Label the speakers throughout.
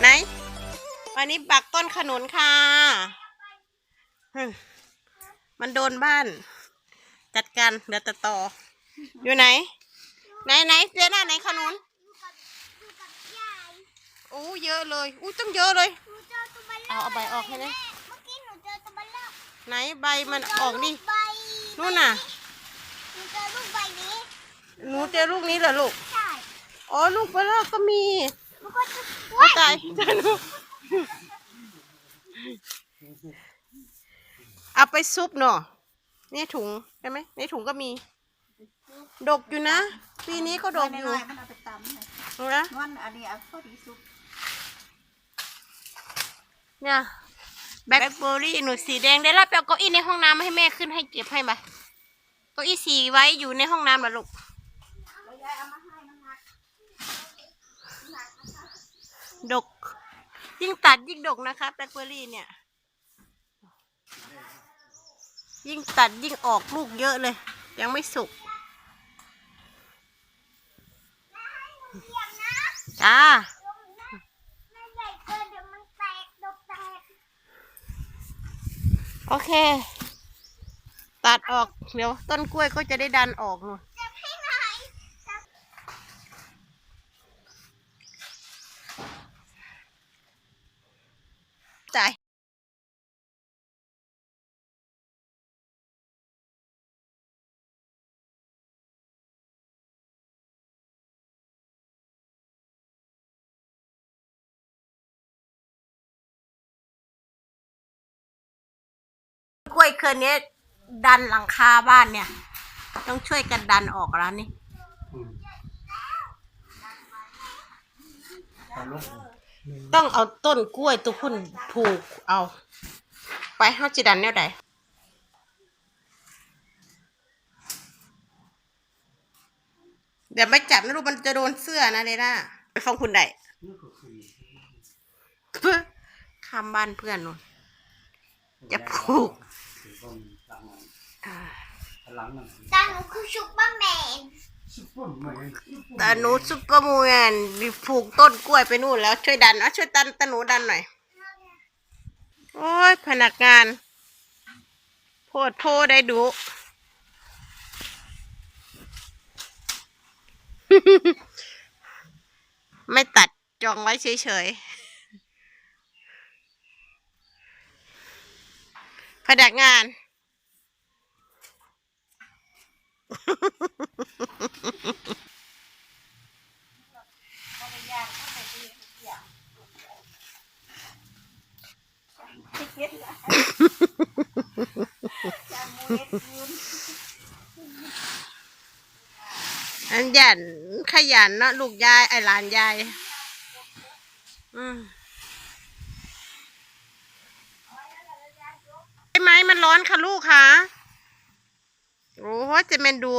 Speaker 1: ไหน วันนี้ปักต้นขนุนค่ะหึมันโดนบ้าน จัดการเดี๋ยวจะต่อ อยู่ไหน ไหนไหนเจน่าไหนขนุน
Speaker 2: อยู่กับอยู่กับยาย
Speaker 1: อู้เยอะเลยอู้ต้องเยอะเลย
Speaker 2: หนูเจอตัวเบลเล
Speaker 1: เอาเอาใบออกให้นะ
Speaker 2: เมื่อกี้หนูเจอตัวเบลเลอร์
Speaker 1: ไหนใบมันออกดิ
Speaker 2: ใบ
Speaker 1: นู่นน่ะ
Speaker 2: หนูเจอลูกใบนี้
Speaker 1: หนูเจอลูกนี้เหรอลูก
Speaker 2: ใช่
Speaker 1: อ๋อลูกเบลเลอร์ก็มี
Speaker 2: มันก็จะ
Speaker 1: โอ้ตายตาหนูเอาไปซุปเนาะนี่ถุงใช่ไหมในถุงก็มี ดกอยู่นะ ปีนี้ก็ดกอยู่
Speaker 3: น้อยๆมันเอาไปตำเลย
Speaker 1: ดูนะ
Speaker 3: นวลอันนี้เอาพอดีสุก
Speaker 1: เนี่ยแบล็คเบอร์รี่หนูสีแดงได้รับไปเอาเก้าอี้ในห้องน้ำมาให้แม่ขึ้นให้เก็บให้ไปเก้าอี้สีไว้อยู่ในห้องน้ำเหรอลูก
Speaker 3: แล้วยายเอามาให้น้ำหนัก
Speaker 1: ดก ยิ่งตัดยิ่งดกนะคะแบล็คเบอร์รี่เนี่ย ยิ่งตัดยิ่งออกลูกเยอะเลย ยังไม่สุกจ้าโอเค ตัดออก เดี๋ยวต้นกล้วยก็จะได้ดันออกนู่น
Speaker 2: เจ็บให้หน่
Speaker 1: กล้วยเครือนี้ดันหลังคาบ้านเนี่ย ต้องช่วยกันดันออกแล้วนี่ต้องเอาต้นกล้วยตัวพุ่นผูกเอา ไปห้าจิดันแนวใดเดี๋ยวไม่จับนะลูกมันจะโดนเสื้อนะเลยนะไปฟังคุณได้เพื่อข้ามบ้านเพื่อนนู่นจะผูก อ่า
Speaker 2: ตาหนูคือซุปเปอร์แมน
Speaker 1: แต่หนูซุปเปอร์มูแมนผูกต้นกล้วยไปนู่นแล้วช่วยดันเอาช่วยดันตาหนูดันหน่อย โอ้ยพนักงานโพดโพได้ดูไม่ตัดจองไว้เฉยๆ พนักงาน อันยันขยันเนาะลูกยายไอหลานยาย อืมใช่ไหมมันร้ อนค่ะลูกค่ะโอ้โหจะเป็นดู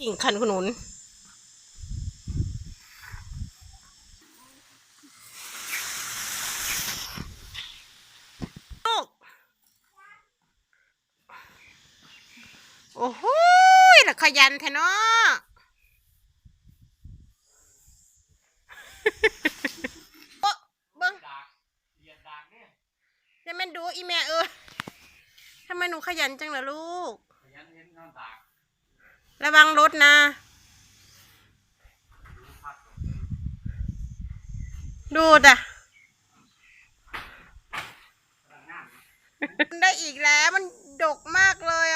Speaker 1: กิ่งคันขนุน ลูก โอ้โหละข ยันแท้เนาะโอ๊ะเบิ้งจะแม่นดูอีแม่เออทำไมหนูขยันจังล่ะลูก ระวังรถนะ ดูด่ะได้อีกแล้วมันดกมากเลย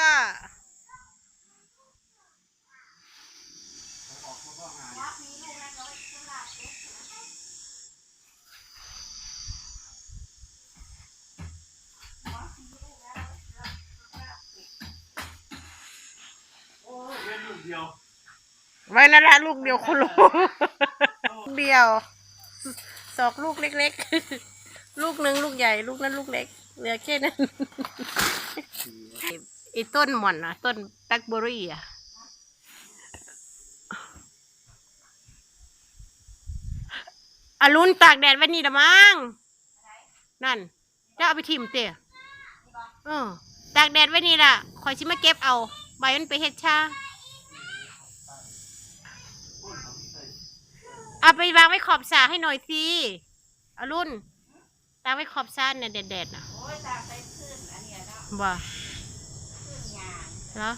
Speaker 1: อะ ไว้นั่นละลูกเดียวคุณลูกลูกเดียวสอกลูกเล็กๆ ลูกหนึ่งลูกใหญ่ลูกนั้นลูกเล็ก เหลือแค่นั้นไอ้ต้นหม่อนนะต้นแบล็คเบอร์รี่อะอารุณตากแดดไว้นี่ละมั้งนั่นจะเอาไปทิมเตะเออตากแดดไว้นี่ล่ะคอยชิมาเก็บเอา ใบมันไปเฮ็ดชา เอาไปวางไว้ขอบสาให้หน่อยสิอารุณตากไว้ขอบสาเนี่ยแดดๆนะ
Speaker 3: โอ้ยตากไปขึ้นอันเนี้ยเนาะ
Speaker 1: บ่
Speaker 3: ขึ้นยาง
Speaker 1: เหรอ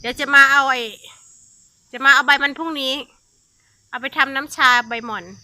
Speaker 1: เดี๋ยวจะมาเอาไอ้จะมาเอาใบมันพรุ่งนี้ เอาไปทำน้ำชาใบหม่อน
Speaker 3: เ